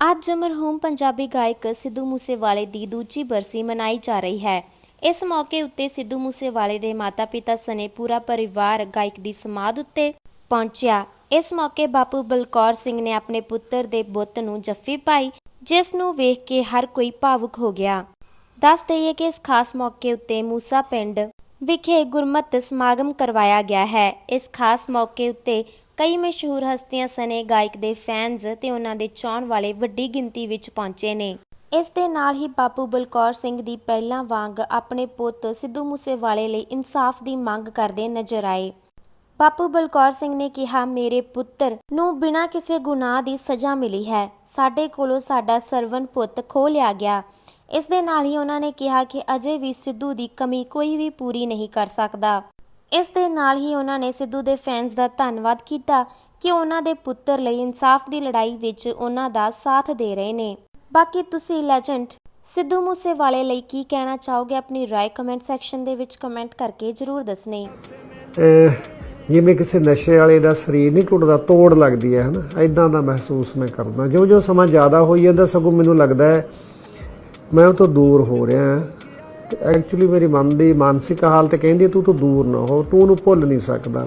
ਅੱਜ ਮਰਹੂਮ ਪੰਜਾਬੀ ਗਾਇਕ ਸਿੱਧੂ ਮੂਸੇਵਾਲੇ ਦੀ ਦੂਜੀ ਬਰਸੀ ਮਨਾਈ ਜਾ ਰਹੀ ਹੈ। ਇਸ ਮੌਕੇ ਉੱਤੇ ਸਿੱਧੂ ਮੂਸੇਵਾਲੇ ਦੇ ਮਾਤਾ-ਪਿਤਾ ਸਣੇ ਪੂਰਾ ਪਰਿਵਾਰ ਗਾਇਕ ਦੀ ਸਮਾਧ ਉੱਤੇ ਪਹੁੰਚਿਆ। ਇਸ ਮੌਕੇ ਬਾਪੂ ਬਲਕੌਰ ਸਿੰਘ ਨੇ ਆਪਣੇ ਪੁੱਤਰ ਦੇ ਬੁੱਤ ਨੂੰ ਜੱਫੀ ਪਾਈ, ਜਿਸ ਨੂੰ ਵੇਖ ਕੇ ਹਰ ਕੋਈ ਭਾਵੁਕ ਹੋ ਗਿਆ। ਦੱਸ ਦਈਏ ਕਿ ਇਸ ਖਾਸ ਮੌਕੇ ਉੱਤੇ ਮੂਸਾ ਪਿੰਡ ਵਿਖੇ ਗੁਰਮਤ ਸਮਾਗਮ ਕਰਵਾਇਆ ਗਿਆ ਹੈ। ਇਸ ਖਾਸ ਮੌਕੇ ਉੱਤੇ ਕਈ ਮਸ਼ਹੂਰ ਹਸਤੀਆਂ ਸਨੇ ਗਾਇਕ ਦੇ ਫੈਨਸ ਤੇ ਉਹਨਾਂ ਦੇ ਚਾਹਣ ਵਾਲੇ ਵੱਡੀ ਗਿਣਤੀ ਵਿੱਚ ਪਹੁੰਚੇ ਨੇ। ਇਸ ਦੇ ਨਾਲ ਹੀ ਬਾਪੂ ਬਲਕੌਰ ਸਿੰਘ ਦੀ ਪਹਿਲਾਂ ਵਾਂਗ ਆਪਣੇ ਪੁੱਤ ਸਿੱਧੂ ਮੂਸੇਵਾਲੇ ਲਈ ਇਨਸਾਫ ਦੀ ਮੰਗ ਕਰਦੇ ਨਜ਼ਰ ਆਏ। ਬਾਪੂ ਬਲਕੌਰ ਸਿੰਘ ਨੇ ਕਿਹਾ, ਮੇਰੇ ਪੁੱਤਰ, ਨੂੰ ਬਿਨਾਂ ਕਿਸੇ ਗੁਨਾਹ ਦੀ ਸਜ਼ਾ ਮਿਲੀ ਹੈ। ਸਾਡੇ ਕੋਲੋਂ ਸਾਡਾ ਸਰਵਨ ਪੁੱਤ ਖੋ ਲਿਆ ਗਿਆ। ਇਸ ਦੇ ਨਾਲ ਹੀ ਉਹਨਾਂ ਨੇ ਕਿਹਾ ਕਿ ਅਜੇ ਵੀ ਸਿੱਧੂ ਦੀ ਕਮੀ ਕੋਈ ਵੀ ਪੂਰੀ ਨਹੀਂ ਕਰ ਸਕਦਾ। ਇਸ ਦੇ ਨਾਲ ਹੀ ਉਹਨਾਂ ਨੇ ਸਿੱਧੂ ਦੇ ਫੈਨਸ ਦਾ ਧੰਨਵਾਦ ਕੀਤਾ ਕਿ ਉਹਨਾਂ ਦੇ ਪੁੱਤਰ ਲਈ ਇਨਸਾਫ ਦੀ ਲੜਾਈ ਵਿੱਚ ਉਹਨਾਂ ਦਾ ਸਾਥ ਦੇ ਰਹੇ ਨੇ। ਬਾਕੀ ਤੁਸੀਂ ਲੈਜੈਂਡ ਸਿੱਧੂ ਮੂਸੇਵਾਲੇ ਲਈ ਕੀ ਕਹਿਣਾ ਚਾਹੋਗੇ? ਆਪਣੀ ਰਾਏ ਕਮੈਂਟ ਸੈਕਸ਼ਨ ਦੇ ਵਿੱਚ ਕਮੈਂਟ ਕਰਕੇ ਜਰੂਰ ਦੱਸਣੀ। ਜਿਵੇਂ ਕਿਸੇ ਨਸ਼ੇ ਵਾਲੇ ਦਾ ਸਰੀਰ ਨਹੀਂ ਟੁੱਟਦਾ, ਤੋੜ ਲੱਗਦੀ ਹੈ, ਹਨਾ? ਐਦਾਂ ਦਾ ਮਹਿਸੂਸ ਮੈਂ ਕਰਦਾ। ਜੋ ਜੋ ਸਮਾਂ ਜ਼ਿਆਦਾ ਹੋਈ ਜਾਂਦਾ, ਸਗੋਂ ਮੈਨੂੰ ਲੱਗਦਾ ਹੈ ਮੈਂ ਉਹ ਤੋਂ ਦੂਰ ਹੋ ਰਿਹਾ ਹਾਂ। ਐਕਚੁਅਲੀ ਮੇਰੀ ਮਨ ਦੀ ਮਾਨਸਿਕ ਹਾਲਤ ਕਹਿੰਦੀ ਹੈ, ਤੂੰ ਤੋਂ ਦੂਰ ਨਾ ਹੋ ਤੂੰ ਉਹਨੂੰ ਭੁੱਲ ਨਹੀਂ ਸਕਦਾ।